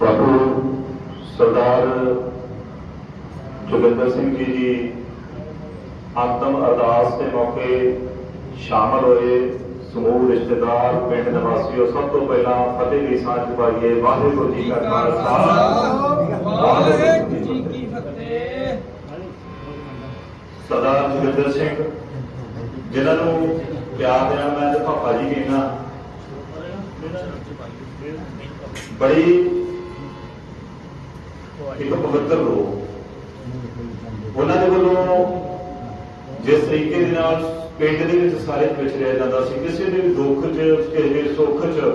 ਬਾਪੂ ਸਰਦਾਰ ਜੋਗਿੰਦਰ ਸਿੰਘ ਜੀ ਜੀ ਅੰਤਮ ਅਰਦਾਸ ਦੇ ਮੌਕੇ ਸ਼ਾਮਲ ਹੋਏ। ਸਮੂਹ, ਰਿਸ਼ਤੇਦਾਰ, ਪਿੰਡ ਨਿਵਾਸੀਓ, ਸਭ ਤੋਂ ਪਹਿਲਾਂ ਫਤਿਹ ਦੀ ਸਾਂਝ ਪਾਈਏ। ਵਾਹਿਗੁਰੂ ਜੀ ਕਾ ਖਾਲਸਾ। ਵਾਹਿਗੁਰੂ ਜੀ ਕੀ ਫਤਿਹ। ਸਰਦਾਰ ਜੋਗਿੰਦਰ ਸਿੰਘ, ਜਿਨ੍ਹਾਂ ਨੂੰ ਪਿਆਰ ਦੇਣਾ ਮੈਂ ਤੇ ਪਾਪਾ ਜੀ ਕਹਿੰਦਾ ਬੜੀ ਇੱਕ ਪਵਿੱਤਰ ਰੂਹ ਉਹਨਾਂ ਦੇ ਵੱਲੋਂ ਜਿਸ ਤਰੀਕੇ ਦੇ ਨਾਲ ਪਿੰਡ ਦੇ ਵਿੱਚ ਸਾਰੇ ਵਿਚਰਿਆ ਜਾਂਦਾ ਸੀ, ਕਿਸੇ ਦੇ ਵੀ ਦੁੱਖ 'ਚ, ਕਿਸੇ ਸੁੱਖ 'ਚ,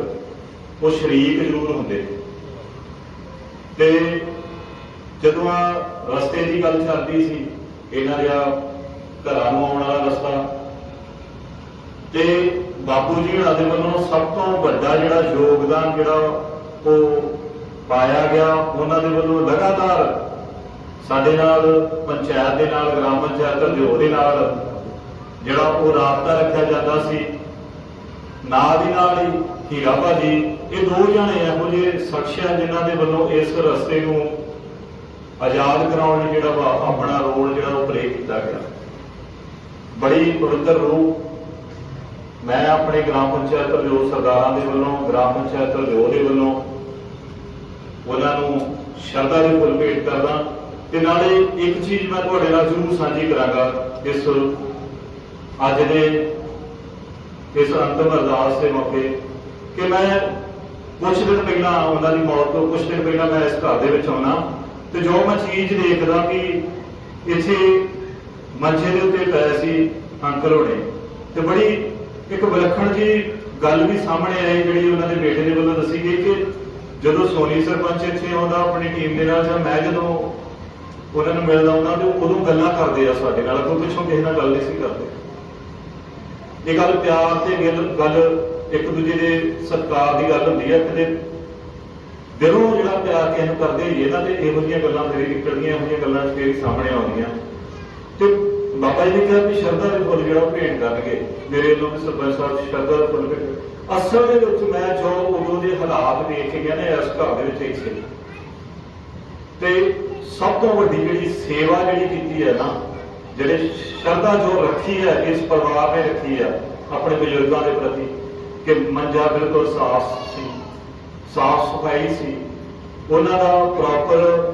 ਉਹ ਸ਼ਰੀਕ ਜ਼ਰੂਰ ਹੁੰਦੇ। ਤੇ ਜਦੋਂ ਆ ਰਸਤੇ ਦੀ ਗੱਲ ਚੱਲਦੀ ਸੀ, ਇਹਨਾਂ ਦੇ ਘਰਾਂ ਨੂੰ ਆਉਣ ਵਾਲਾ ਰਸਤਾ, ਤੇ ਬਾਪੂ ਜੀ ਹੁਣਾਂ ਦੇ ਵੱਲੋਂ ਸਭ ਤੋਂ ਵੱਡਾ ਜਿਹੜਾ ਯੋਗਦਾਨ ਜਿਹੜਾ ਉਹ ਪਾਇਆ ਗਿਆ। ਉਹਨਾਂ ਦੇ ਵੱਲੋਂ ਲਗਾਤਾਰ ਸਾਡੇ ਨਾਲ, ਪੰਚਾਇਤ ਦੇ ਨਾਲ, ਗ੍ਰਾਮ ਪੰਚਾਇਤ ਹਰਦਿਓ ਦੇ ਨਾਲ ਜਿਹੜਾ ਉਹ ਰਾਬਤਾ ਰੱਖਿਆ ਜਾਂਦਾ ਸੀ। ਨਾਲ ਦੀ ਨਾਲ ਹੀ ਹੀਰਾ ਭਾਜੀ, ਇਹ ਦੋ ਜਣੇ ਇਹੋ ਜਿਹੇ ਸ਼ਖਸ ਆ ਜਿਨ੍ਹਾਂ ਦੇ ਵੱਲੋਂ ਇਸ ਰਸਤੇ ਨੂੰ ਆਜ਼ਾਦ ਕਰਾਉਣ ਲਈ ਜਿਹੜਾ ਵਾ ਆਪਣਾ ਰੋਲ ਜਿਹੜਾ ਉਹ ਪਲੇ ਕੀਤਾ ਗਿਆ। ਬੜੀ ਪਵਿੱਤਰ ਰੂਹ। ਮੈਂ ਆਪਣੇ ਗ੍ਰਾਮ ਪੰਚਾਇਤ ਹਰਦਿਓ ਸਰਦਾਰਾਂ ਦੇ ਵੱਲੋਂ, ਗ੍ਰਾਮ ਪੰਚਾਇਤ ਹਰਦਿਓ ਦੇ ਵੱਲੋਂ ਉਹਨਾਂ ਨੂੰ ਸ਼ਰਧਾ ਦੇ ਫੁੱਲ ਭੇਟ ਕਰਦਾ। ਤੇ ਨਾਲੇ ਇੱਕ ਚੀਜ਼ ਮੈਂ ਤੁਹਾਡੇ ਨਾਲ ਜ਼ਰੂਰ ਸਾਂਝੀ ਕਰਾਂਗਾ, ਇਸ ਅੱਜ ਦੇ, ਇਸ ਅੰਤਮ ਅਰਦਾਸ ਦੇ ਮੌਕੇ, ਕਿ ਮੈਂ ਕੁਝ ਦਿਨ ਪਹਿਲਾਂ ਉਹਨਾਂ ਦੀ ਮੌਤ ਤੋਂ ਕੁਝ ਦਿਨ ਪਹਿਲਾਂ ਮੈਂ ਇਸ ਘਰ ਦੇ ਵਿੱਚ ਆਉਣਾ। ਤੇ ਜੋ ਮੈਂ ਚੀਜ਼ ਦੇਖਦਾ ਕਿ ਇੱਥੇ ਮੰਚੇ ਦੇ ਉੱਤੇ ਪਏ ਸੀ ਅੰਕਲ ਹੋਣੇ। ਤੇ ਬੜੀ ਇੱਕ ਵਿਲੱਖਣ ਜੀ ਗੱਲ ਵੀ ਸਾਹਮਣੇ ਆਈ, ਜਿਹੜੀ ਉਹਨਾਂ ਦੇ ਬੇਟੇ ਦੇ ਵੱਲੋਂ ਦੱਸੀ ਗਈ ਕਿ ਜਦੋਂ ਸੋਨੀ ਸਰਪੰਚ ਇੱਥੇ ਆਉਂਦਾ, ਆਪਣੀ ਟੀਮ ਦੇ ਨਾਲ, ਜਾਂ ਮੈਂ ਜਦੋਂ ਉਹਨਾਂ ਨੂੰ ਮਿਲਦਾ ਉਹਨਾਂ ਤੇ ਉਦੋਂ ਗੱਲਾਂ ਕਰਦੇ ਆ ਸਾਡੇ ਨਾਲ ਕੋਈ ਪਿੱਛੋਂ ਕਿਸੇ ਨਾਲ ਗੱਲ ਨਹੀਂ ਸੀ ਕਰਦੇ। ਇਹ ਗੱਲ ਪਿਆਰ ਤੇ ਗੱਲ ਗੱਲ ਇੱਕ ਦੂਜੇ ਦੇ ਸਤਿਕਾਰ ਦੀ ਗੱਲ ਹੁੰਦੀ ਹੈ ਕਿਤੇ ਦਿਲੋਂ ਜਿਹੜਾ ਪਿਆਰ ਕਿਸੇ ਨੂੰ ਕਰਦੇ ਹੋਈਏ ਤੇ ਇਹੋ ਜਿਹੀਆਂ ਗੱਲਾਂ ਫੇਰ ਨਿਕਲਦੀਆਂ, ਇਹੋ ਜਿਹੀਆਂ ਗੱਲਾਂ ਫੇਰ ਸਾਹਮਣੇ ਆਉਂਦੀਆਂ। ਤੇ ਬਾਬਾ ਜੀ ਨੇ ਕਿਹਾ ਕਿ ਸ਼ਰਧਾ ਦੇ ਫੁੱਲ ਜਿਹੜਾ ਉਹ ਭੇਟ ਕਰਨਗੇ। ਮੇਰੇ ਵੱਲੋਂ ਵੀ ਸਰਪੰਚ ਸਾਹਿਬ ਸ਼ਰਧਾ ਦੇ ਫੁੱਲ ਭੇਟ ਅਸਲ ਦੇ ਵਿੱਚ ਮੈਂ ਜੋ ਉਦੋਂ ਦੇ ਹਾਲਾਤ ਵੇਖ ਕੇ ਗਿਆ ਨਾ, ਇਸ ਘਰ ਦੇ ਵਿੱਚ ਇੱਕ ਸੀ ਤੇ ਸਭ ਤੋਂ ਵੱਡੀ ਜਿਹੜੀ ਸੇਵਾ ਜਿਹੜੀ ਕੀਤੀ ਹੈ ਨਾ, ਜਿਹੜੇ ਸ਼ਰਧਾ ਜੋ ਰੱਖੀ ਹੈ, ਇਸ ਪਰਿਵਾਰ ਨੇ ਰੱਖੀ ਹੈ, ਆਪਣੇ ਬਜ਼ੁਰਗਾਂ ਦੇ ਪ੍ਰਤੀ, ਕਿ ਮੰਜਾ ਬਿਲਕੁਲ ਸਾਫ਼ ਸੀ, ਸਾਫ਼ ਸਫ਼ਾਈ ਸੀ। ਉਹਨਾਂ ਦਾ ਪ੍ਰੋਪਰ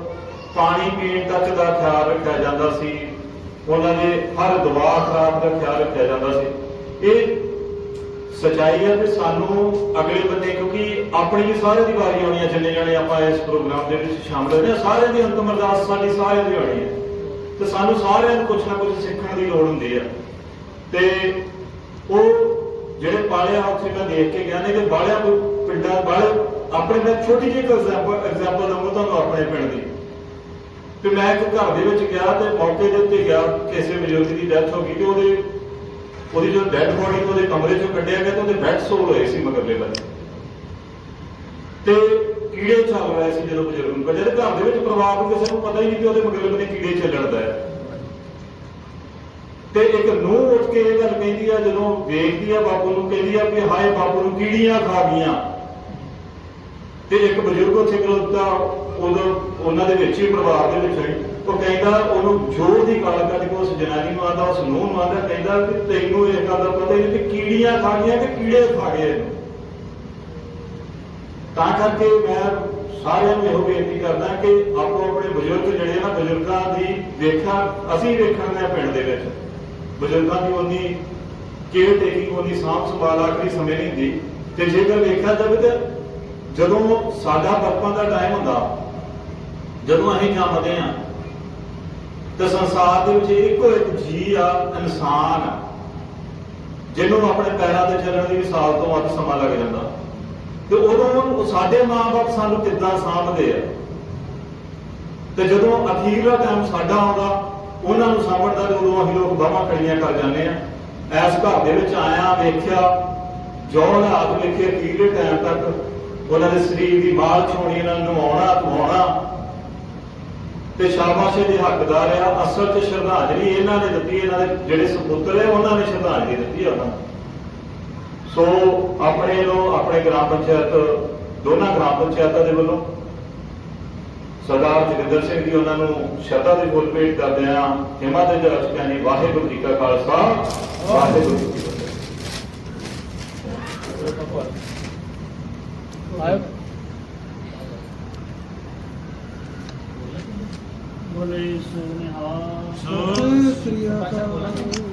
ਪਾਣੀ ਪੀਣ ਤੱਕ ਦਾ ਖਿਆਲ ਰੱਖਿਆ ਜਾਂਦਾ ਸੀ। ਉਹਨਾਂ ਦੇ ਹਰ ਦਵਾ ਖਰਾਬ ਦਾ ਖਿਆਲ ਰੱਖਿਆ ਜਾਂਦਾ ਸੀ। ਇਹ ਸਚਾਈ ਹੈ ਤੇ ਸਾਨੂੰ ਅਗਲੇ ਬੰਦੇ, ਕਿਉਂਕਿ ਆਪਣੀ ਵੀ ਸਾਰਿਆਂ ਦੀ ਵਾਰੀ ਆਉਣੀ ਹੈ, ਜਿੰਨੇ ਜਣੇ ਆਪਾਂ ਇਸ ਪ੍ਰੋਗਰਾਮ ਦੇ ਵਿੱਚ ਸ਼ਾਮਲ ਹੋਏ ਨੇ, ਸਾਰਿਆਂ ਦੀ ਅੰਤਮ ਅਰਦਾਸ ਸਾਡੀ ਸਾਰਿਆਂ ਦੀ ਆਉਣੀ ਹੈ। ਤੇ ਸਾਨੂੰ ਸਾਰਿਆਂ ਨੂੰ ਕੁਝ ਨਾ ਕੁਝ ਸਿੱਖਣ ਦੀ ਲੋੜ ਹੁੰਦੀ ਹੈ। ਤੇ ਉਹ ਜਿਹੜੇ ਪਾਲਿਆ ਉੱਥੇ ਮੈਂ ਦੇਖ ਕੇ ਗਿਆ ਨੇ ਕਿ ਬਾਲਿਆ ਕੋਈ ਪਿੰਡਾਂ ਬਾਲੇ ਆਪਣੇ ਮੈਂ ਛੋਟੀ ਜਿਹੀ ਐਗਜ਼ਾਮਪਲ ਐਗਜ਼ਾਮਪਲ ਦਊਂਗਾ ਤੁਹਾਨੂੰ ਆਪਣੇ ਪਿੰਡ ਦੀ। ਤੇ ਮੈਂ ਇੱਕ ਘਰ ਦੇ ਵਿੱਚ ਗਿਆ ਤੇ ਮੌਕੇ ਦੇ ਉੱਤੇ ਗਿਆ, ਕਿਸੇ ਬਜ਼ੁਰਗ ਦੀ ਡੈਥ ਹੋ ਗਈ ਤੇ ਉਹਦੇ, ਉਹਦੀ ਜੋ ਡੈੱਡ ਬੋਡੀ ਉਹਦੇ ਕਮਰੇ ਚੋਂ ਕੱਢਿਆ ਗਿਆ ਤੇ ਉਹਦੇ ਬੈੱਡ ਸੋਲ ਹੋਏ ਸੀ ਮਗਰਲੇ ਬੰਨੇ ਤੇ ਕੀੜੇ ਚੱਲ ਰਹੇ ਸੀ ਜਦੋਂ ਬਜ਼ੁਰਗ ਨੂੰ ਕੱਢਿਆ ਤੇ ਘਰ ਦੇ ਵਿੱਚ ਪਰਿਵਾਰ ਨੂੰ ਕਿਸੇ ਨੂੰ ਪਤਾ ਹੀ ਨਹੀਂ ਕਿ ਉਹਦੇ ਮਗਰਲੇ ਬੰਨੇ ਕੀੜੇ ਚੱਲਣ ਦਾ ਹੈ। ਤੇ ਇੱਕ ਨੂੰ ਉੱਠ ਕੇ ਇਹ ਗੱਲ ਕਹਿੰਦੀ ਆ, ਜਦੋਂ ਵੇਖਦੀ ਆ ਬਾਪੂ ਨੂੰ, ਕਹਿੰਦੀ ਆ ਕਿ ਹਾਏ ਬਾਪੂ ਨੂੰ ਕੀੜੀਆਂ ਖਾ ਗਈਆਂ। ਤੇ ਇੱਕ ਬਜ਼ੁਰਗ ਉੱਥੇ ਖਲੋਤਾ ਉਦੋਂ ਉਹਨਾਂ ਦੇ ਵਿੱਚ ਹੀ ਪਰਿਵਾਰ ਦੇ ਵਿੱਚ ਹੀ ਉਹ ਕਹਿੰਦਾ ਉਹਨੂੰ ਜ਼ੋਰ ਦੀ ਗੱਲ ਕੱਢ ਉਸ ਜਨਾਨੀ ਨੂੰ ਆਂਦਾ ਉਸ ਨੂੰ ਨੂੰ ਆਂਦਾ ਕਹਿੰਦਾ ਕਿ ਤੈਨੂੰ ਇਹ ਗੱਲ ਦਾ ਪਤਾ ਹੀ ਨਹੀਂ ਕਿ ਕੀੜੀਆਂ ਖਾ ਗਈਆਂ ਕਿ ਕੀੜੇ ਖਾ ਗਏ ਤਾਂ ਕਰਕੇ ਮੈਂ ਸਾਰਿਆਂ ਨੂੰ ਇਹੋ ਬੇਨਤੀ ਕਰਦਾ ਕਿ ਆਪੋ ਆਪਣੇ ਬਜ਼ੁਰਗ ਜਿਹੜੇ ਨਾ, ਬਜ਼ੁਰਗਾਂ ਦੀ ਵੇਖਾ, ਅਸੀਂ ਵੇਖਣ ਦੇ ਪਿੰਡ ਦੇ ਵਿੱਚ। ਬਜ਼ੁਰਗਾਂ ਦੀ ਉਨੀ ਕੇਅਰ ਟੇਕਿੰਗ ਉਨੀ ਸਾਂਭ ਸੰਭਾਲ ਆਖਰੀ ਸਮੇਂ ਨਹੀਂ ਹੁੰਦੀ। ਤੇ ਜੇਕਰ ਵੇਖਿਆ ਜਾਵੇ ਤਾਂ ਜਦੋਂ ਸਾਡਾ ਬਚਪਨ ਦਾ ਟਾਈਮ ਹੁੰਦਾ ਜਦੋਂ ਅਸੀਂ ਜੰਮਦੇ ਆ ਤੇ ਸੰਸਾਰ ਦੇ ਵਿੱਚ ਇੱਕੋ ਇੱਕ ਜੀ ਆ ਇਨਸਾਨ ਆ, ਜਿਹਨੂੰ ਆਪਣੇ ਪੈਰਾਂ ਤੇ ਚੱਲਣ ਦੀ ਸਾਲ ਤੋਂ ਵੱਧ ਸਮਾਂ ਲੱਗ ਜਾਂਦਾ। ਤੇ ਉਦੋਂ ਸਾਡੇ ਮਾਂ-ਬਾਪ ਸਾਨੂੰ ਕਿੱਦਾਂ ਸਾਂਭਦੇ ਆ? ਤੇ ਜਦੋਂ ਅਖੀਰਲਾ ਟਾਈਮ ਸਾਡਾ ਆਉਂਦਾ ਉਹਨਾਂ ਨੂੰ ਸਾਂਭਣ ਦਾ ਉਦੋਂ ਅਸੀਂ ਲੋਕ ਬਾਹਾਂ ਖੜੀਆਂ ਕਰ ਜਾਂਦੇ ਆ। ਐਸ ਘਰ ਦੇ ਵਿੱਚ ਆਇਆ ਵੇਖਿਆ ਜੋ ਹਾਲਾਤ ਲਿਖੇ ਅਖੀਰਲੇ ਟਾਈਮ ਤੱਕ ਉਹਨਾਂ ਦੇ ਸਰੀਰ ਦੀ ਮਾਲ ਛੋਣੀ ਇਹਨਾਂ ਨੂੰ ਨਵਾਉਣਾ ਧਵਾਉਣਾ ਤੇ ਸ਼ਾਬਾਸ਼ੇ ਦੇ ਹੱਕਦਾਰ ਆ। ਅਸਲ 'ਚ ਸ਼ਰਧਾਂਜਲੀ ਇਹਨਾਂ ਨੇ ਦਿੱਤੀ, ਇਹਨਾਂ ਦੇ ਜਿਹੜੇ ਸੁਪੁੱਤਰ ਹੈ ਉਹਨਾਂ ਨੇ ਸ਼ਰਧਾਂਜਲੀ ਦਿੱਤੀ ਉਹਨਾਂ ਸੋ ਆਪਣੇ ਨੂੰ ਆਪਣੇ ਗ੍ਰਾਮ ਪੰਚਾਇਤ, ਦੋਨਾਂ ਗ੍ਰਾਮ ਪੰਚਾਇਤਾਂ ਦੇ ਵੱਲੋਂ ਸਰਦਾਰ ਜਗਿੰਦਰ ਸਿੰਘ ਜੀ ਉਹਨਾਂ ਨੂੰ ਸ਼ਰਧਾ ਦੇ ਫੁੱਲ ਭੇਟ ਕਰਦੇ ਆ। ਹਿਮਾ ਦੇ ਜਾਚਕਾਂ ਨੇ ਵਾਹਿਗੁਰੂ ਜੀ ਕਾ ਖਾਲਸਾ, ਵਾਹਿਗੁਰੂ ਜੀ ਕੀ ਫਤਿਹ। ਬੋਲੇ ਸੋਨਿਹਾਲ ਸਤਿ ਸ੍ਰੀ ਅਕਾਲ।